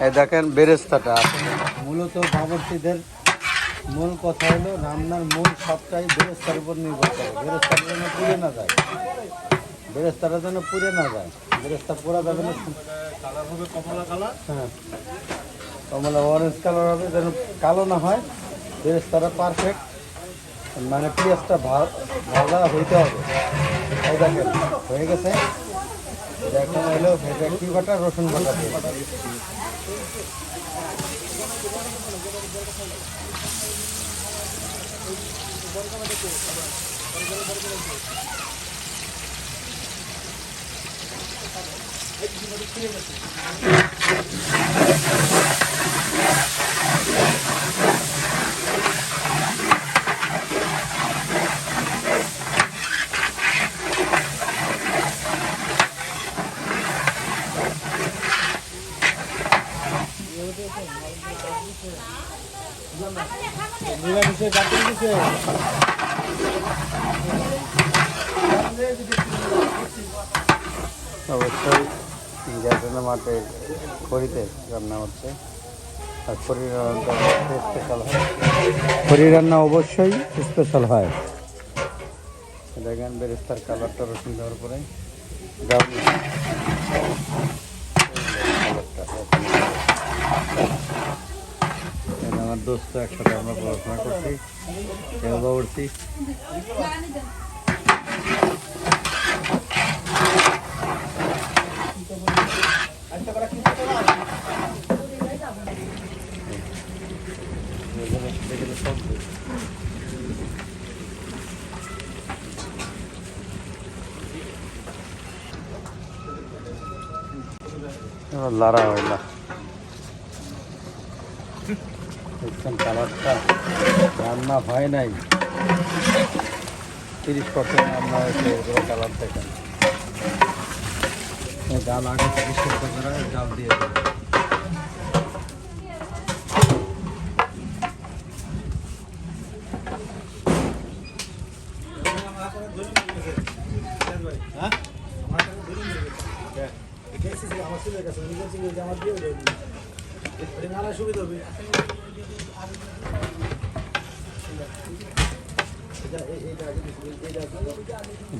এই দেখেন বেরেস্তাটা। মূলত বাবরচিদের মূল কথা হলো, রান্নার মূল সবটাই বেরেস্তার উপর নির্ভর করে। বেরেস্তার যেন পুড়ে না যায়। বেরেস্তাটা যেন পুড়ে না যায়। বেরেস্তা পোড়া যাবে না। কমলা কালার হ্যাঁ। কমলা অরেঞ্জ কালার হবে, যেন কালো না হয়। বেরেস্তাটা পারফেক্ট মানে পেঁয়াজটা ভা- ভাজা হইতে হবে। হয়ে গেছে। এখন হলো এটা কি বাটা রসুন বাটা দিয়ে। নিরামিষে অবশ্যই গ্যাসের মাঠে খড়িতে রান্না হচ্ছে। আর খড়ি রান্নাটা স্পেশাল হয়। খড়ি রান্না অবশ্যই স্পেশাল হয়। দেখেন, বেরেস্তার কালারটা রসুন দেওয়ার পরে ব্রাউনি এটা আমার দোস্ত একসাথে আমরা পড়াশোনা করছি কেউবাবর্তী এবার লাড়া হইলা দেখছেন কালারটা রান্না হয় নাই। তিরিশ পার্সেন্ট রান্না হয়েছে এগুলো কালার দেখেন ডাল আগে সেদ্ধ করা ডাল দিয়ে আমার সুবিধা হবে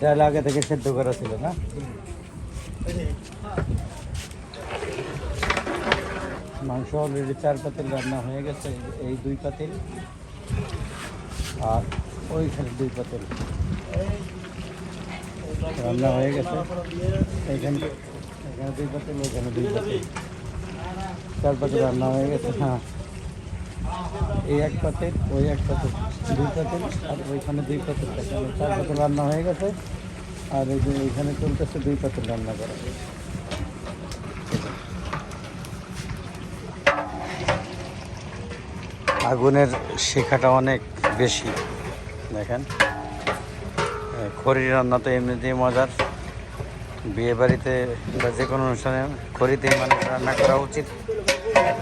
ডাল আগে থেকে সেদ্ধ করা ছিল, না? মাংস অলরেডি চার পাতিল রান্না হয়ে গেছে, এই দুই পাতিল আর ওইখানে দুই পাতিল। রান্না হয়ে গেছে এইখানে এখানে দুই পাতিল ওইখানে দুই পাতিল। চার পাতিল রান্না হয়ে গেছে হ্যাঁ। এই এক পাতিল ওই এক পাতিল দুই পাতিল আর ওইখানে দুই পাতিল এখানে চার পাতিল রান্না হয়ে গেছে আর এই যে এইখানে চলতেছে দুই পাতিল রান্না করা। আগুনের শেখাটা অনেক বেশি দেখেন। এ, খড়ির রান্না তো এমনিতেই মজার। বিয়ে বাড়িতে বা যে কোনো অনুষ্ঠানে খড়িতেই মানুষ রান্না করা উচিত।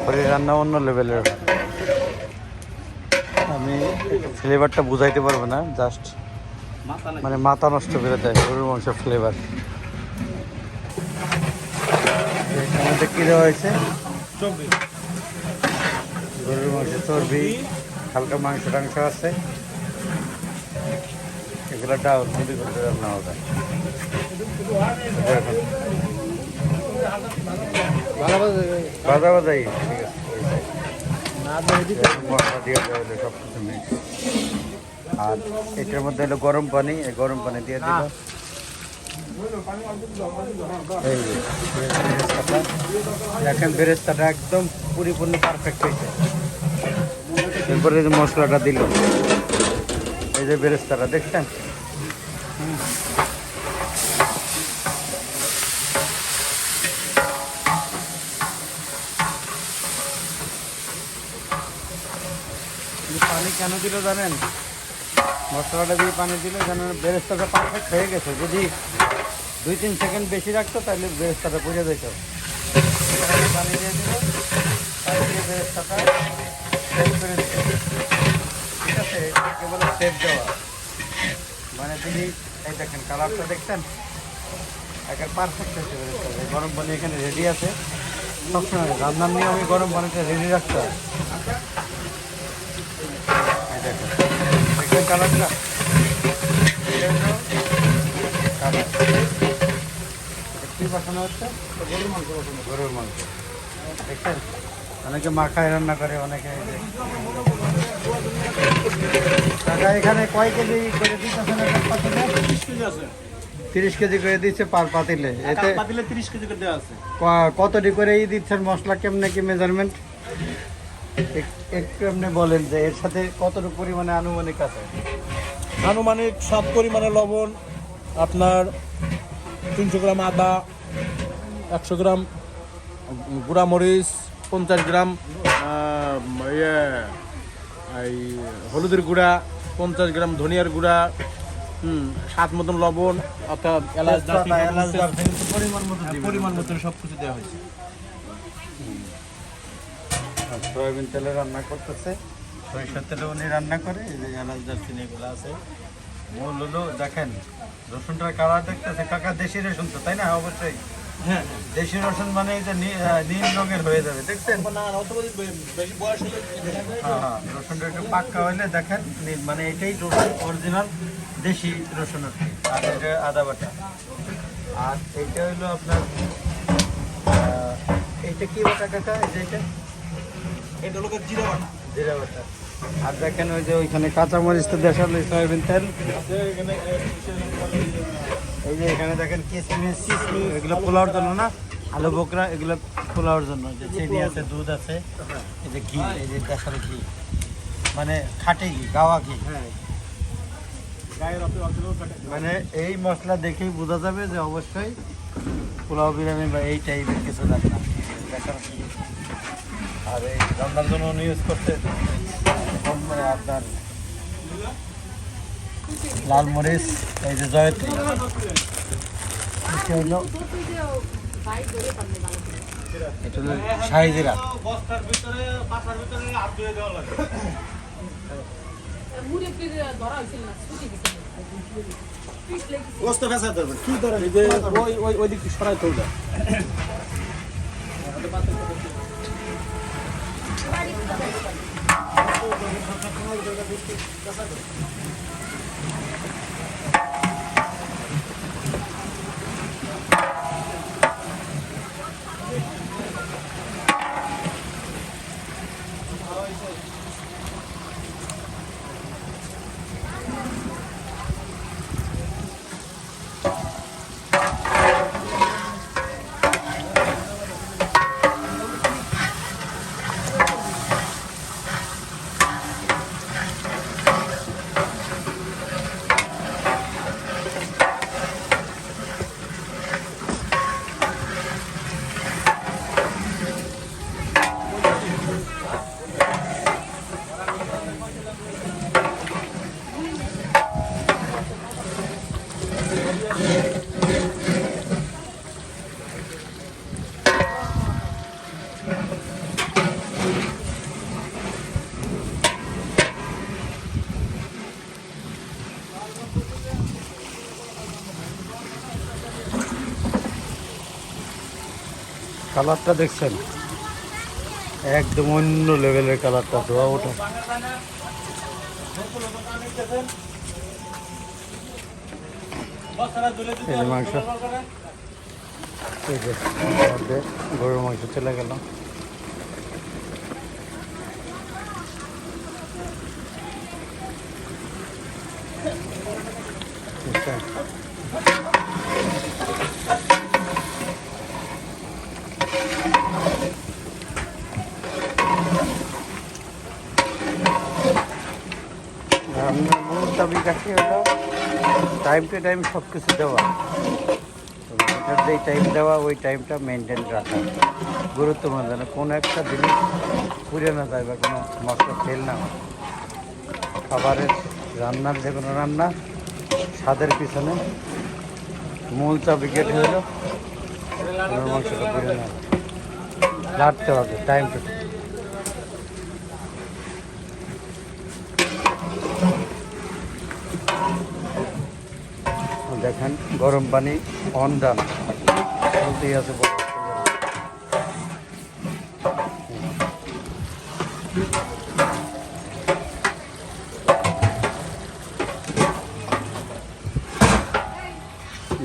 খড়ির রান্না অন্য লেভেলের ফ্লেভারটা বুঝাইতে পারব না জাস্ট মানে মাথা নষ্ট করে দেয়, গরুর মাংসের ফ্লেভার এখানে কি দেওয়া হয়েছে, গরুর মাংস চর্বি, হালকা মাংস টাংস আছে। এগুলো ডাউল মুড়ি করে রান্না হবে ভালো বাজাই ঠিক আছে না দিয়ে দিতে এরকম আর এটার মধ্যে হলো গরম পানি এই গরম পানি দিয়ে দিল এই বেরেস্তাটা। একদম পরিপূর্ণ পারফেক্ট হয়েছে এরপরে যে মশলাটা দিল এই যে বেরেস্তাটা দেখছেন হুম। এই পানি কেন দিল জানেন? মশলাটা দিয়ে পানি দিলে, যেন বেরেস্তাটা পারফেক্ট হয়ে গেছে। যদি দুই তিন সেকেন্ড বেশি রাখতো, তাহলে বেরেস্তাটা পুড়ে যেত। পানি দিয়ে দিল, পানি দিয়ে বেরেস্তাটা সেভ করে দিল। ঠিক আছে, এটাকে বলে সেভ দেওয়া। মানে তিনি এই দেখেন কালারটা দেখছেন? একের পারফেক্ট হয়েছে বেরেস্তাটা। গরম পানি এখানে রেডি আছে। সবসময় রান্নার নিয়ে আমি গরম পানিটা রেডি রাখতে হয় এই দেখো। দেখছেন কালারটা। এটা কালার। কি বসানো হচ্ছে গরুর মাংস বসানো গরুর মাংস। দেখছেন? অনেকে মাখায় রান্না করে অনেকে এই এখানে কয় কেজি করে দিতেছেন তিরিশ কেজি আছে। তিরিশ কেজি করে দিচ্ছে পার পাতিলে। এতে পাতিলে তিরিশ কেজি করে দেওয়া আছে। কতটি করে দিচ্ছেন মশলা? কেমনে কি মেজারমেন্ট একটু এমনি বলেন যে এর সাথে কতটুকু পরিমাণে আনুমানিক আছে? আনুমানিক সব পরিমাণে লবণ আপনার তিনশো গ্রাম আদা একশো গ্রাম গুঁড়া মরিচ পঞ্চাশ গ্রাম ইয়ে এই হলুদের গুঁড়া পঞ্চাশ গ্রাম ধনিয়ার গুঁড়া হুম স্বাদ মতন লবণ অর্থাৎ এলাচ পরিমাণ মতো পরিমাণ মতন সব কিছু দেওয়া হয়েছে। সয়াবিন তেলে রান্না করতেছে। সরিষার তেলে উনি রান্না করে এই যে এলাচ দারচিনি এগুলো আছে। মূল হলো দেখেন রসুনটার কালার দেখতেছে। কাকা দেশি রসুন তো তাই না? অবশ্যই। হ্যাঁ। দেশি রসুন মানে যে নীল রঙের হয়ে যাবে দেখছেন? হ্যাঁ হ্যাঁ রসুনটা একটু পাক্কা হইলে দেখেন নীল মানে এটাই রসুন অরিজিনাল দেশি রসুন আর এটা আদা বাটা। আর এইটা হইল আপনার এইটা কি বাটা কাকা? এটা? এটা লোকের জিরা বাটা। জিরা বাটা। আর দেখেন ওই যে ওইখানে কাঁচামরিচ তো দেশাল সয়াবিন তেল এই যে এখানে দেখেন কিসমিস এগুলো পোলাওর জন্য না? আলু বোকরা এগুলো পোলাওর জন্য। যে চিনি আছে দুধ আছে এই যে ঘি এই যে দেশাল ঘি। মানে খাটে ঘি গাওয়া ঘি। হ্যাঁ। মানে এই মশলা দেখেই বোঝা যাবে যে অবশ্যই পোলাও বিরিয়ানি বা এই টাইপের কিছু রান্না। দেখার কি। আর এই রান্নার জন্য ইউজ করতে মানে আপনার লাল মরিচ এই যে জয়ত্রী। হলো এটা হলো শাহি জিরা বস্তার ভিতরে পাশার ভিতরে হাত ধুয়ে দেওয়া লাগে গোস্ত ফেসা ধরবেন কি ধরেন ওই ওই ওই দিক সরাই তো どうぞどうぞ。কালারটা দেখছেন? একদম অন্য লেভেলের কালারটা ধোয়া ওঠা। মাংস ঠিক গরুর মাংস চলে গেল। চাবিকাঠি হলো। টাইম টু টাইম সব কিছু দেওয়া। তো যেই টাইম দেওয়া, ওই টাইমটা মেনটেন রাখা। গুরুত্বপূর্ণ যেন কোনো একটা জিনিস পুড়ে না যায় বা কোনো মশলা ফেল না হয়। খাবারের রান্নার যে কোনো রান্না, স্বাদের পিছনে মূল চাবিকাঠি হলো মাংসটা পুড়ে না লাড়তে হবে টাইম টু টাইম দেখেন, গরম পানি অন ডান চলতেই আছে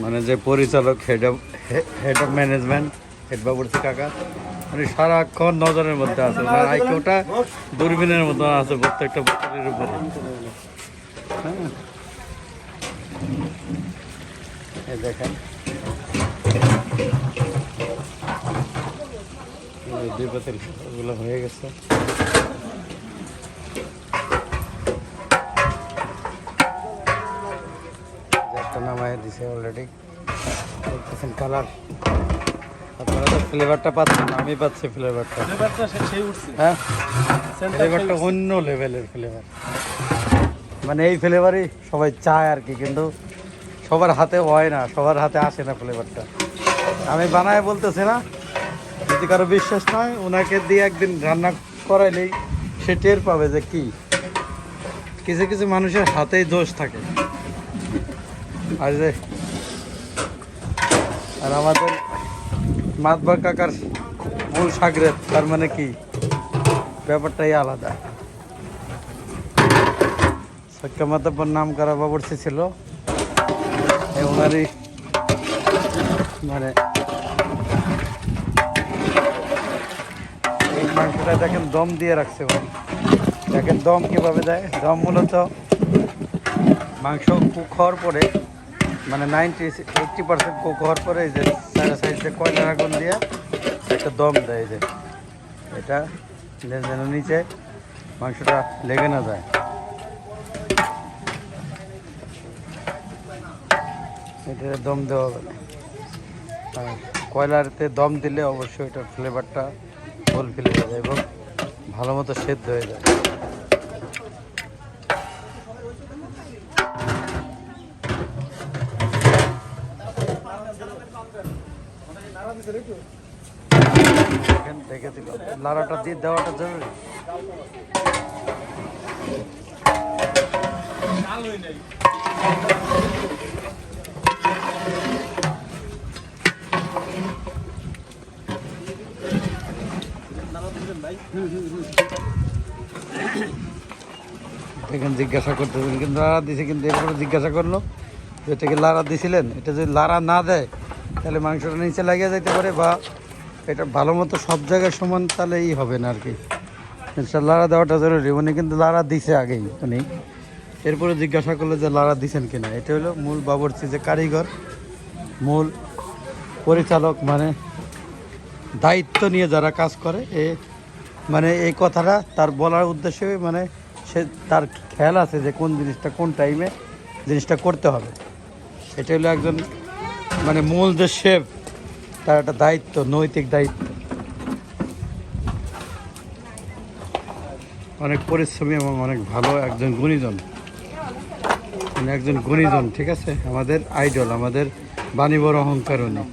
মানে যে পরিচালক head of head of management head বাবুর্চি কাকা মানে সারাক্ষণ নজরের মধ্যে আছে। ওনার আইকিউটা দূরবীনের মতো আছে প্রত্যেকটা বোতলের উপরে হ্যাঁ এই দেখেন। দুই বোতল ওগুলো হয়ে গেছে। একটা নামায় দিছে অলরেডি দেখতেছেন কালার আপনারা তো ফ্লেভারটা পাচ্ছেন আমি পাচ্ছি ফ্লেভারটা হ্যাঁ? ফ্লেভারটা অন্য লেভেলের ফ্লেভার মানে এই ফ্লেভারই সবাই চায় আর কি কিন্তু সবার হাতে হয় না, সবার হাতে আসে না ফ্লেভারটা আমি বানায় বলতেছি না, যদি কারও বিশ্বাস নয় ওনাকে দিয়ে একদিন রান্না করাইলেই সে টের পাবে যে কি। কিছু কিছু মানুষের হাতেই দোষ থাকে। আর যে, আর আমাদের মাতবার কাকার মূল সাগরের, তার মানে কি? ব্যাপারটাই আলাদা। মাতাব্বর নাম করা বাবরসি ছিল। ওনারই মানে মাংসটা দেখেন দম দিয়ে রাখছে উনি। দেখেন দম কীভাবে দেয়? দম মূলত মাংস কুক হওয়ার পরে মানে নাইনটি এইটটি পার্সেন্ট কুক হওয়ার পরে এই যে সাইডে সাইডে কয়লার আগুন দিয়ে একটা দম দেয় যে। এটা যেন নিচে মাংসটা লেগে না যায়। এটা দম দেওয়া হবে। আর কয়লাতে দম দিলে অবশ্যই এটার ফ্লেভারটা ফুল ফিলে যাবে এবং ভালো মতো সেদ্ধ হয়ে যায় লাড়াটা দিয়ে দেওয়াটা জরুরি দেখেন জিজ্ঞাসা করতেছেন, কিন্তু লারা দিছে, কিন্তু এরপরে জিজ্ঞাসা করল যে এটা কি লাড়া দিছিলেন? এটা যদি লারা না দেয়, তাহলে মাংসটা নিচে লাগিয়ে যেতে পারে বা এটা ভালো মতো সব জায়গায় সমান তাহলে ই হবে না আর কি। লাড়া দেওয়াটা জরুরি। উনি কিন্তু লারা দিছে আগেই, উনি। এরপরে জিজ্ঞাসা করল যে লারা দিছেন কিনা। এটা হলো মূল বাবরচি যে কারিগর, মূল পরিচালক মানে দায়িত্ব নিয়ে যারা কাজ করে, এ মানে এই কথাটা তার বলার উদ্দেশ্যে মানে সে তার খেয়াল আছে যে কোন জিনিসটা কোন টাইমে জিনিসটা করতে হবে। এটা হলো একজন মানে মূল যে শেফ তার একটা দায়িত্ব, নৈতিক দায়িত্ব। অনেক পরিশ্রমী এবং অনেক ভালো একজন গুণীজন। মানে একজন গুণীজন, ঠিক আছে? আমাদের আইডল আমাদের বাণী বড় অহংকার উনি।